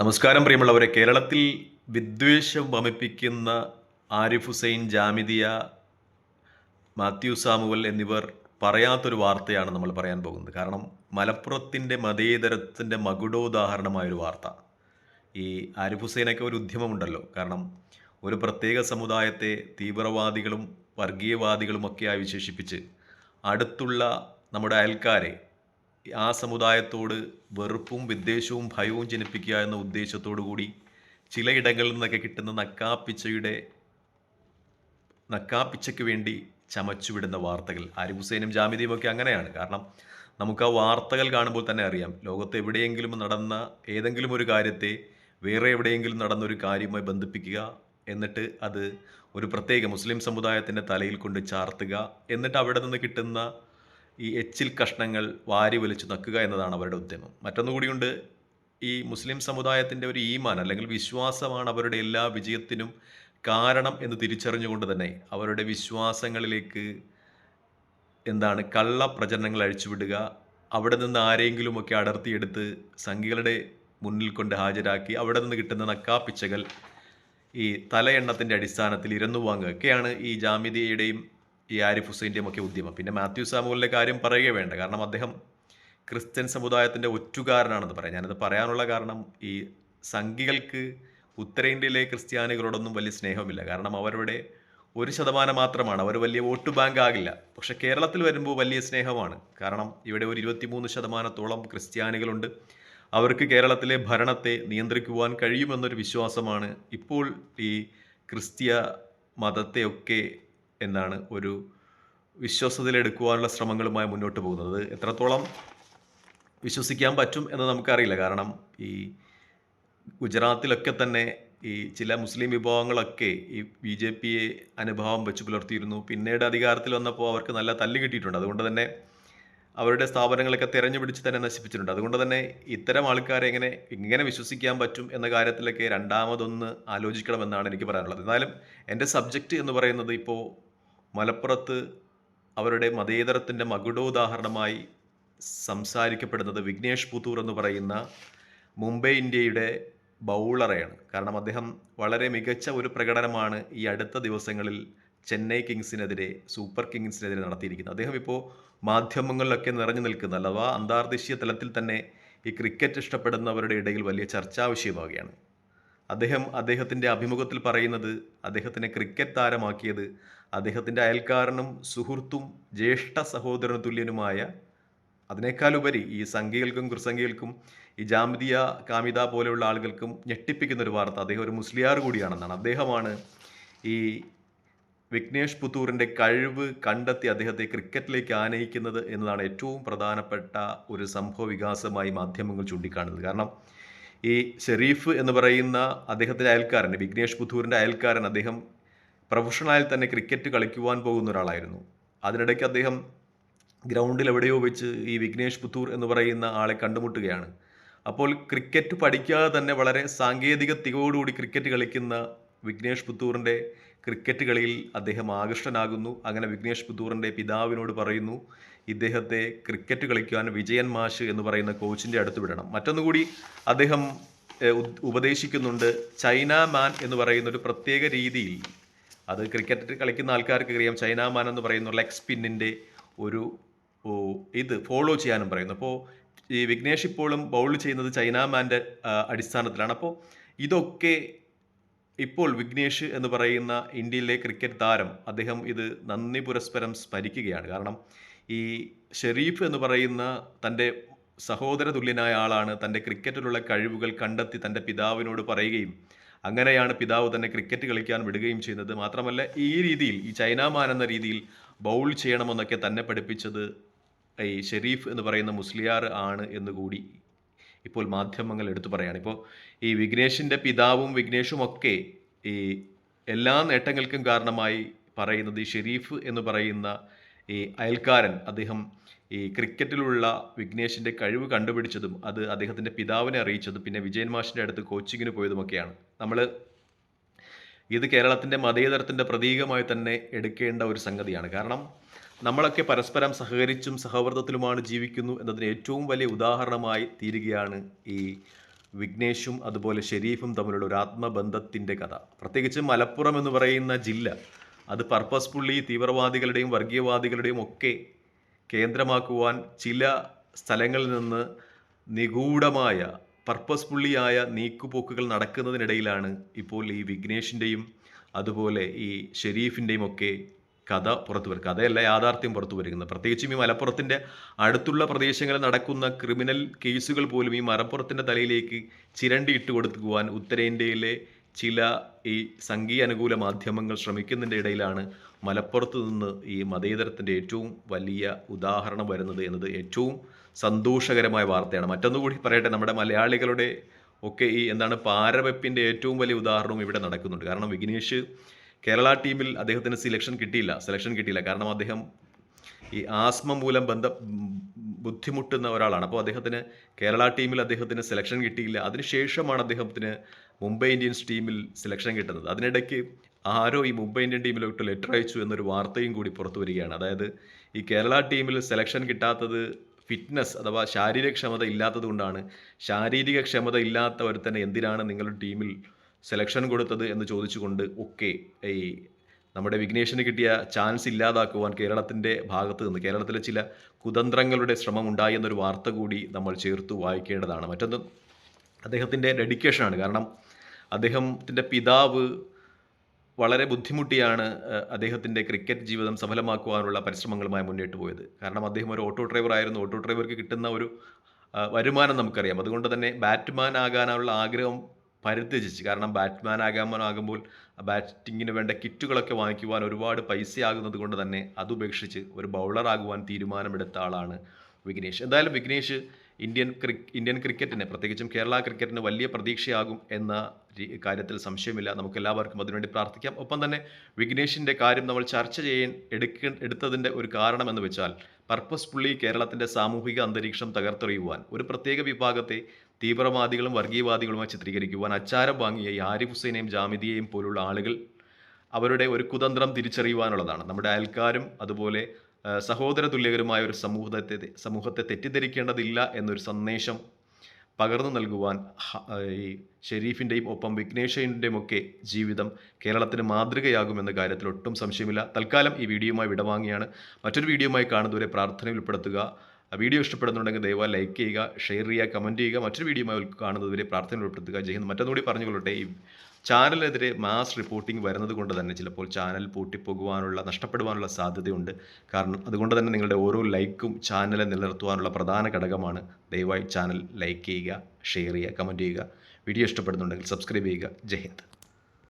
നമസ്കാരം പ്രിയമുള്ളവരെ. കേരളത്തിൽ വിദ്വേഷം വമിപ്പിക്കുന്ന ആരിഫ് ഹുസൈൻ ജാമിദിയ മാത്യു സാമുവൽ എന്നിവർ പറയാത്തൊരു വാർത്തയാണ് നമ്മൾ പറയാൻ പോകുന്നത്. കാരണം മലപ്പുറത്തിന്റെ മതേതരത്തിന്റെ മകുടോദാഹരണമായൊരു വാർത്ത. ഈ ആരിഫ് ഹുസൈനൊക്കെ ഒരു ഉദ്യമമുണ്ടല്ലോ. കാരണം ഒരു പ്രത്യേക സമുദായത്തെ തീവ്രവാദികളും വർഗീയവാദികളുമൊക്കെയായി വിശേഷിപ്പിച്ച് അടുത്തുള്ള നമ്മുടെ അയൽക്കാരെ ആ സമുദായത്തോട് വെറുപ്പും വിദ്വേഷവും ഭയവും ജനിപ്പിക്കുക എന്ന ഉദ്ദേശത്തോടു കൂടി ചിലയിടങ്ങളിൽ നിന്നൊക്കെ കിട്ടുന്ന നക്കാപ്പിച്ചയുടെ നക്കാപ്പിച്ചയ്ക്ക് വേണ്ടി ചമച്ചുവിടുന്ന വാർത്തകൾ. ആരിഫ് ഹുസൈനും ജാമിദിയും ഒക്കെ അങ്ങനെയാണ്. കാരണം നമുക്ക് ആ വാർത്തകൾ കാണുമ്പോൾ തന്നെ അറിയാം. ലോകത്ത് എവിടെയെങ്കിലും നടന്ന ഏതെങ്കിലും ഒരു കാര്യത്തെ വേറെ എവിടെയെങ്കിലും നടന്ന ഒരു കാര്യവുമായി ബന്ധിപ്പിക്കുക എന്നിട്ട് അത് ഒരു പ്രത്യേക മുസ്ലിം സമുദായത്തിന്റെ തലയിൽ കൊണ്ട് ചാർത്തുക എന്നിട്ട് അവിടെ നിന്ന് കിട്ടുന്ന ഈ എച്ചിൽ കഷ്ണങ്ങൾ വാരി വലിച്ചു നക്കുക എന്നതാണ് അവരുടെ ഉദ്യമം. മറ്റൊന്നുകൂടിയുണ്ട് ഈ മുസ്ലിം സമുദായത്തിന്റെ ഒരു ഈമാൻ അല്ലെങ്കിൽ വിശ്വാസമാണ് അവരുടെ എല്ലാ വിജയത്തിനും കാരണം എന്ന് തിരിച്ചറിഞ്ഞുകൊണ്ട് തന്നെ അവരുടെ വിശ്വാസങ്ങളിലേക്ക് എന്താണ് കള്ള പ്രചരണങ്ങൾ അഴിച്ചുവിടുക അവിടെ നിന്ന് ആരെങ്കിലുമൊക്കെ അടർത്തിയെടുത്ത് സംഘികളുടെ മുന്നിൽ കൊണ്ട് ഹാജരാക്കി അവിടെ നിന്ന് കിട്ടുന്ന നക്കാപ്പിച്ചകൾ ഈ തലയെണ്ണത്തിന്റെ അടിസ്ഥാനത്തിൽ ഇരന്നു വാങ്ങുകയൊക്കെയാണ് ഈ ജാമിദിയയുടെയും ഈ ആരിഫ് ഹുസൈന്റെയും ഒക്കെ ഉദ്യമം. പിന്നെ മാത്യു സാമുവലിന്റെ കാര്യം പറയുക വേണ്ട. കാരണം അദ്ദേഹം ക്രിസ്ത്യൻ സമുദായത്തിന്റെ ഒറ്റുകാരനാണെന്ന് പറയാം. ഞാനത് പറയാനുള്ള കാരണം ഈ സംഘികൾക്ക് ഉത്തരേന്ത്യയിലെ ക്രിസ്ത്യാനികളോടൊന്നും വലിയ സ്നേഹമില്ല കാരണം അവരുടെ ഒരു ശതമാനം മാത്രമാണ്. അവർ വലിയ വോട്ട് ബാങ്ക് ആകില്ല. പക്ഷേ കേരളത്തിൽ വരുമ്പോൾ വലിയ സ്നേഹമാണ്. കാരണം ഇവിടെ ഒരു ഇരുപത്തിമൂന്ന് ശതമാനത്തോളം ക്രിസ്ത്യാനികളുണ്ട്. അവർക്ക് കേരളത്തിലെ ഭരണത്തെ നിയന്ത്രിക്കുവാൻ കഴിയുമെന്നൊരു വിശ്വാസമാണ് ഇപ്പോൾ ഈ ക്രിസ്തീയ മതത്തെയൊക്കെ എന്താണ് ഒരു വിശ്വാസത്തിലെടുക്കുവാനുള്ള ശ്രമങ്ങളുമായി മുന്നോട്ട് പോകുന്നത്. എത്രത്തോളം വിശ്വസിക്കാൻ പറ്റും എന്ന് നമുക്കറിയില്ല. കാരണം ഈ ഗുജറാത്തിലൊക്കെ തന്നെ ഈ ചില മുസ്ലിം വിഭാഗങ്ങളൊക്കെ ഈ ബി ജെ പിയെ അനുഭാവം വെച്ച് പുലർത്തിയിരുന്നു. പിന്നീട് അധികാരത്തിൽ വന്നപ്പോൾ അവർക്ക് നല്ല തല്ല് കിട്ടിയിട്ടുണ്ട്. അതുകൊണ്ട് തന്നെ അവരുടെ സ്ഥാപനങ്ങളൊക്കെ തെരഞ്ഞു പിടിച്ച് തന്നെ നശിപ്പിച്ചിട്ടുണ്ട്. അതുകൊണ്ട് തന്നെ ഇത്തരം ആൾക്കാരെ എങ്ങനെ ഇങ്ങനെ വിശ്വസിക്കാൻ പറ്റും എന്ന കാര്യത്തിലൊക്കെ രണ്ടാമതൊന്ന് ആലോചിക്കണമെന്നാണ് എനിക്ക് പറയാനുള്ളത്. എന്നാലും എന്റെ സബ്ജക്റ്റ് എന്ന് പറയുന്നത് ഇപ്പോൾ മലപ്പുറത്ത് അവരുടെ മതേതരത്തിന്റെ മകുടോദാഹരണമായി സംസാരിക്കപ്പെടുന്നത് വിഘ്നേഷ് പുത്തൂർ എന്ന് പറയുന്ന മുംബൈ ഇന്ത്യയുടെ ബൗളറെയാണ്. കാരണം അദ്ദേഹം വളരെ മികച്ച ഒരു പ്രകടനമാണ് ഈ അടുത്ത ദിവസങ്ങളിൽ ചെന്നൈ കിങ്സിനെതിരെ സൂപ്പർ കിങ്സിനെതിരെ നടത്തിയിരിക്കുന്നത്. അദ്ദേഹം ഇപ്പോൾ മാധ്യമങ്ങളിലൊക്കെ നിറഞ്ഞു നിൽക്കുന്ന അഥവാ അന്താർദേശീയ തലത്തിൽ തന്നെ ഈ ക്രിക്കറ്റ് ഇഷ്ടപ്പെടുന്നവരുടെ ഇടയിൽ വലിയ ചർച്ചാ വിഷയമാവുകയാണ്. അദ്ദേഹം അദ്ദേഹത്തിന്റെ അഭിമുഖത്തിൽ പറയുന്നത് അദ്ദേഹത്തിനെ ക്രിക്കറ്റ് താരമാക്കിയത് അദ്ദേഹത്തിന്റെ അയൽക്കാരനും സുഹൃത്തും ജ്യേഷ്ഠ സഹോദരന് തുല്യനുമായ അതിനേക്കാളുപരി ഈ സംഘികൾക്കും കുർസംഘികൾക്കും ഈ ജാമിതിയ കാമിത പോലെയുള്ള ആളുകൾക്കും ഞെട്ടിപ്പിക്കുന്ന ഒരു വാർത്ത. അദ്ദേഹം ഒരു മുസ്ലിയാർ കൂടിയാണെന്നാണ്. അദ്ദേഹമാണ് ഈ വിഘ്നേഷ് പുത്തൂറിന്റെ കഴിവ് കണ്ടെത്തി അദ്ദേഹത്തെ ക്രിക്കറ്റിലേക്ക് ആനയിക്കുന്നത് എന്നതാണ് ഏറ്റവും പ്രധാനപ്പെട്ട ഒരു സംഭവ വികാസമായി മാധ്യമങ്ങൾ ചൂണ്ടിക്കാണുന്നത്. കാരണം ഈ ഷെരീഫ് എന്ന് പറയുന്ന അദ്ദേഹത്തിന്റെ അയൽക്കാരൻ വിഘ്നേഷ് പുത്തൂറിന്റെ അയൽക്കാരൻ അദ്ദേഹം പ്രൊഫഷണലായി തന്നെ ക്രിക്കറ്റ് കളിക്കുവാൻ പോകുന്ന ഒരാളായിരുന്നു. അതിനിടയ്ക്ക് അദ്ദേഹം ഗ്രൗണ്ടിൽ എവിടെയോ വെച്ച് ഈ വിഘ്നേഷ് പുത്തൂർ എന്ന് പറയുന്ന ആളെ കണ്ടുമുട്ടുകയാണ്. അപ്പോൾ ക്രിക്കറ്റ് പഠിക്കാതെ തന്നെ വളരെ സാങ്കേതിക തികവോടുകൂടി ക്രിക്കറ്റ് കളിക്കുന്ന വിഘ്നേഷ് പുത്തൂറിന്റെ ക്രിക്കറ്റ് കളിയിൽ അദ്ദേഹം ആകൃഷ്ടനാകുന്നു. അങ്ങനെ വിഘ്നേഷ് പുത്തൂറിന്റെ പിതാവിനോട് പറയുന്നു ഇദ്ദേഹത്തെ ക്രിക്കറ്റ് കളിക്കുവാൻ വിജയൻ മാഷ് എന്ന് പറയുന്ന കോച്ചിന്റെ അടുത്ത് വിടണം. മറ്റൊന്നുകൂടി അദ്ദേഹം ഉപദേശിക്കുന്നുണ്ട് ചൈന മാൻ എന്ന് പറയുന്ന ഒരു പ്രത്യേക രീതിയിൽ അത് ക്രിക്കറ്റ് കളിക്കുന്ന ആൾക്കാർക്ക് അറിയാം ചൈന മാൻ എന്ന് പറയുന്ന ലെഗ് സ്പിന്നിന്റെ ഒരു ഇത് ഫോളോ ചെയ്യാനും പറയുന്നു. അപ്പോൾ ഈ വിഘ്നേഷ് ഇപ്പോഴും ബൗൾ ചെയ്യുന്നത് ചൈന മാന്റെ അടിസ്ഥാനത്തിലാണ്. അപ്പോൾ ഇതൊക്കെ ഇപ്പോൾ വിഘ്നേഷ് എന്ന് പറയുന്ന ഇന്ത്യയിലെ ക്രിക്കറ്റ് താരം അദ്ദേഹം ഇത് നന്ദി പുരസ്പരം സ്മരിക്കുകയാണ്. കാരണം ഈ ഷെരീഫ് എന്ന് പറയുന്ന തന്റെ സഹോദര തുല്യനായ ആളാണ് തന്റെ ക്രിക്കറ്റിലുള്ള കഴിവുകൾ കണ്ടെത്തി തന്റെ പിതാവിനോട് പറയുകയും അങ്ങനെയാണ് പിതാവ് തന്നെ ക്രിക്കറ്റ് കളിക്കാൻ വിടുകയും ചെയ്യുന്നത്. മാത്രമല്ല ഈ രീതിയിൽ ഈ ചൈനാമാൻ എന്ന രീതിയിൽ ബൗൾ ചെയ്യണമെന്നൊക്കെ തന്നെ പഠിപ്പിച്ചത് ഈ ഷെരീഫ് എന്ന് പറയുന്ന മുസ്ലിയാർ ആണ് എന്നുകൂടി ഇപ്പോൾ മാധ്യമങ്ങൾ എടുത്തു പറയാണ്. ഇപ്പോൾ ഈ വിഘ്നേഷിന്റെ പിതാവും വിഘ്നേഷും ഒക്കെ ഈ എല്ലാ നേട്ടങ്ങൾക്കും കാരണമായി പറയുന്നത് ഈ ഷെരീഫ് എന്ന് പറയുന്ന ഈ അയൽക്കാരൻ അദ്ദേഹം ഈ ക്രിക്കറ്റിലുള്ള വിഘ്നേഷിന്റെ കഴിവ് കണ്ടുപിടിച്ചതും അത് അദ്ദേഹത്തിന്റെ പിതാവിനെ അറിയിച്ചതും പിന്നെ വിജയൻ മാഷിന്റെ അടുത്ത് കോച്ചിങ്ങിന് പോയതുമൊക്കെയാണ്. നമ്മൾ ഇത് കേരളത്തിന്റെ മതേതരത്തിന്റെ പ്രതീകമായി തന്നെ എടുക്കേണ്ട ഒരു സംഗതിയാണ്. കാരണം നമ്മളൊക്കെ പരസ്പരം സഹകരിച്ചും സഹവർദ്ദത്തിലുമാണ് ജീവിക്കുന്നു എന്നതിന് ഏറ്റവും വലിയ ഉദാഹരണമായി തീരുകയാണ് ഈ വിഘ്നേഷും അതുപോലെ ഷെരീഫും തമ്മിലുള്ള ഒരു ആത്മബന്ധത്തിന്റെ കഥ. പ്രത്യേകിച്ച് മലപ്പുറം എന്ന് പറയുന്ന ജില്ല അത് പർപ്പസ്ഫുള്ളി തീവ്രവാദികളുടെയും വർഗീയവാദികളുടെയും ഒക്കെ കേന്ദ്രമാക്കുവാൻ ചില സ്ഥലങ്ങളിൽ നിന്ന് നിഗൂഢമായ പർപ്പസ്ഫുള്ളിയായ നീക്കുപോക്കുകൾ നടക്കുന്നതിനിടയിലാണ് ഇപ്പോൾ ഈ വിഘ്നേഷിന്റെയും അതുപോലെ ഈ ഷെരീഫിന്റെയും ഒക്കെ കഥ പുറത്തു വരും കഥയല്ല യാഥാർത്ഥ്യം പുറത്തു വരുന്നത്. പ്രത്യേകിച്ചും ഈ മലപ്പുറത്തിന്റെ അടുത്തുള്ള പ്രദേശങ്ങളിൽ നടക്കുന്ന ക്രിമിനൽ കേസുകൾ പോലും ഈ മലപ്പുറത്തിന്റെ തലയിലേക്ക് ചിരണ്ടി ഇട്ട് കൊടുക്കുവാൻ ഉത്തരേന്ത്യയിലെ ചില ഈ സംഘീയ അനുകൂല മാധ്യമങ്ങൾ ശ്രമിക്കുന്നതിന്റെ ഇടയിലാണ് മലപ്പുറത്ത് നിന്ന് ഈ മതേതരത്തിന്റെ ഏറ്റവും വലിയ ഉദാഹരണം വരുന്നത് എന്നത് ഏറ്റവും സന്തോഷകരമായ വാർത്തയാണ്. മറ്റൊന്നുകൂടി പറയട്ടെ നമ്മുടെ മലയാളികളുടെ ഒക്കെ ഈ എന്താണ് പാരവെപ്പിന്റെ ഏറ്റവും വലിയ ഉദാഹരണവും ഇവിടെ നടക്കുന്നുണ്ട്. കാരണം വിഘ്നേഷ് കേരള ടീമിൽ അദ്ദേഹത്തിന് സിലക്ഷൻ കിട്ടിയില്ല. സെലക്ഷൻ കിട്ടിയില്ല. കാരണം അദ്ദേഹം ഈ ആസ്മ മൂലം ബന്ധ ബുദ്ധിമുട്ടുന്ന ഒരാളാണ്. അപ്പോൾ അദ്ദേഹത്തിന് കേരള ടീമിൽ അദ്ദേഹത്തിന് സെലക്ഷൻ കിട്ടിയില്ല. അതിനുശേഷമാണ് അദ്ദേഹത്തിന് മുംബൈ ഇന്ത്യൻസ് ടീമിൽ സെലക്ഷൻ കിട്ടുന്നത്. അതിനിടയ്ക്ക് ആരോ ഈ മുംബൈ ഇന്ത്യൻ ടീമിലോട്ട് ലെറ്റർ അയച്ചു എന്നൊരു വാർത്തയും കൂടി പുറത്തു വരികയാണ്. അതായത് ഈ കേരള ടീമിൽ സെലക്ഷൻ കിട്ടാത്തത് ഫിറ്റ്നസ് അഥവാ ശാരീരിക ക്ഷമത ഇല്ലാത്തത് കൊണ്ടാണ്. ശാരീരിക ക്ഷമത ഇല്ലാത്ത തന്നെ എന്തിനാണ് നിങ്ങളുടെ ടീമിൽ സെലക്ഷൻ കൊടുത്തത് എന്ന് ചോദിച്ചുകൊണ്ട് ഒക്കെ ഈ നമ്മുടെ വിഘ്നേഷിന് കിട്ടിയ ചാൻസ് ഇല്ലാതാക്കുവാൻ കേരളത്തിന്റെ ഭാഗത്ത് നിന്ന് കേരളത്തിലെ ചില കുതന്ത്രങ്ങളുടെ ശ്രമം ഉണ്ടായി എന്നൊരു വാർത്ത കൂടി നമ്മൾ ചേർത്ത് വായിക്കേണ്ടതാണ്. മറ്റൊന്ന് അദ്ദേഹത്തിന്റെ ഡെഡിക്കേഷനാണ് കാരണം അദ്ദേഹത്തിന്റെ പിതാവ് വളരെ ബുദ്ധിമുട്ടിയാണ് അദ്ദേഹത്തിന്റെ ക്രിക്കറ്റ് ജീവിതം സഫലമാക്കുവാനുള്ള പരിശ്രമങ്ങളുമായി മുന്നോട്ട് പോയത്. കാരണം അദ്ദേഹം ഒരു ഓട്ടോ ഡ്രൈവർ ആയിരുന്നു. ഓട്ടോ ഡ്രൈവർക്ക് കിട്ടുന്ന ഒരു വരുമാനം നമുക്കറിയാം. അതുകൊണ്ട് തന്നെ ബാറ്റ്മാൻ ആകാനുള്ള ആഗ്രഹം പരിത്യജിച്ച് കാരണം ബാറ്റ്മാൻ ആകാമാനാകുമ്പോൾ ബാറ്റിങ്ങിന് വേണ്ട കിറ്റുകളൊക്കെ വാങ്ങിക്കുവാൻ ഒരുപാട് പൈസയാകുന്നത് കൊണ്ട് തന്നെ അത് ഉപേക്ഷിച്ച് ഒരു ബൗളർ ആകുവാൻ തീരുമാനമെടുത്ത ആളാണ് വിഘ്നേഷ്. എന്തായാലും വിഘ്നേഷ് ഇന്ത്യൻ ക്രി ഇന്ത്യൻ ക്രിക്കറ്റിന് പ്രത്യേകിച്ചും കേരള ക്രിക്കറ്റിന് വലിയ പ്രതീക്ഷയാകും എന്ന കാര്യത്തിൽ സംശയമില്ല. നമുക്ക് എല്ലാവർക്കും അതിനുവേണ്ടി പ്രാർത്ഥിക്കാം. ഒപ്പം തന്നെ വിഘ്നേഷിന്റെ കാര്യം നമ്മൾ ചർച്ച ചെയ്യാൻ എടുക്ക എടുത്തതിന്റെ ഒരു കാരണം എന്ന് വെച്ചാൽ പർപ്പസ്ഫുള്ളി കേരളത്തിന്റെ സാമൂഹിക അന്തരീക്ഷം തകർത്തെറിയുവാൻ ഒരു പ്രത്യേക വിഭാഗത്തെ തീവ്രവാദികളും വർഗീയവാദികളുമായി ചിത്രീകരിക്കുവാൻ അച്ചാരം വാങ്ങിയ ഈ ഹുസൈനെയും ജാമിദിയെയും പോലുള്ള ആളുകൾ അവരുടെ ഒരു കുതന്ത്രം തിരിച്ചറിയുവാനുള്ളതാണ്. നമ്മുടെ അയൽക്കാരും അതുപോലെ സഹോദര തുല്യകരുമായ ഒരു സമൂഹത്തെ സമൂഹത്തെ തെറ്റിദ്ധരിക്കേണ്ടതില്ല എന്നൊരു സന്ദേശം പകർന്നു നൽകുവാൻ ഈ ഷെരീഫിന്റെയും ഒപ്പം വിഘ്നേഷിന്റെയും ഒക്കെ ജീവിതം കേരളത്തിന് മാതൃകയാകുമെന്ന കാര്യത്തിൽ ഒട്ടും സംശയമില്ല. തൽക്കാലം ഈ വീഡിയോയുമായി വിടവാങ്ങിയാണ്. മറ്റൊരു വീഡിയോയുമായി കാണുന്നവരെ പ്രാർത്ഥനയിൽ ഉൾപ്പെടുത്തുക. വീഡിയോ ഇഷ്ടപ്പെടുന്നുണ്ടെങ്കിൽ ദയവായി ലൈക്ക് ചെയ്യുക ഷെയർ ചെയ്യുക കമന്റ് ചെയ്യുക. മറ്റൊരു വീഡിയോയുമായി കാണുന്നവരെ പ്രാർത്ഥനയിൽ ഉൾപ്പെടുത്തുക. ജയ്ഹിന്ദ് മറ്റൊന്നുകൂടി പറഞ്ഞുകൊള്ളട്ടെ. ഈ ചാനലിനെതിരെ മാസ് റിപ്പോർട്ടിംഗ് വരുന്നത് കൊണ്ട് തന്നെ ചിലപ്പോൾ ചാനൽ പൂട്ടിപ്പോകുവാനുള്ള നഷ്ടപ്പെടുവാനുള്ള സാധ്യതയുണ്ട്. കാരണം അതുകൊണ്ട് തന്നെ നിങ്ങളുടെ ഓരോ ലൈക്കും ചാനലെ നിലനിർത്തുവാനുള്ള പ്രധാന ഘടകമാണ് ദയവായി ചാനൽ ലൈക്ക് ചെയ്യുക ഷെയർ ചെയ്യുക കമന്റ് ചെയ്യുക. വീഡിയോ ഇഷ്ടപ്പെടുന്നുണ്ടെങ്കിൽ സബ്സ്ക്രൈബ് ചെയ്യുക. ജയ് ഹിന്ദ്.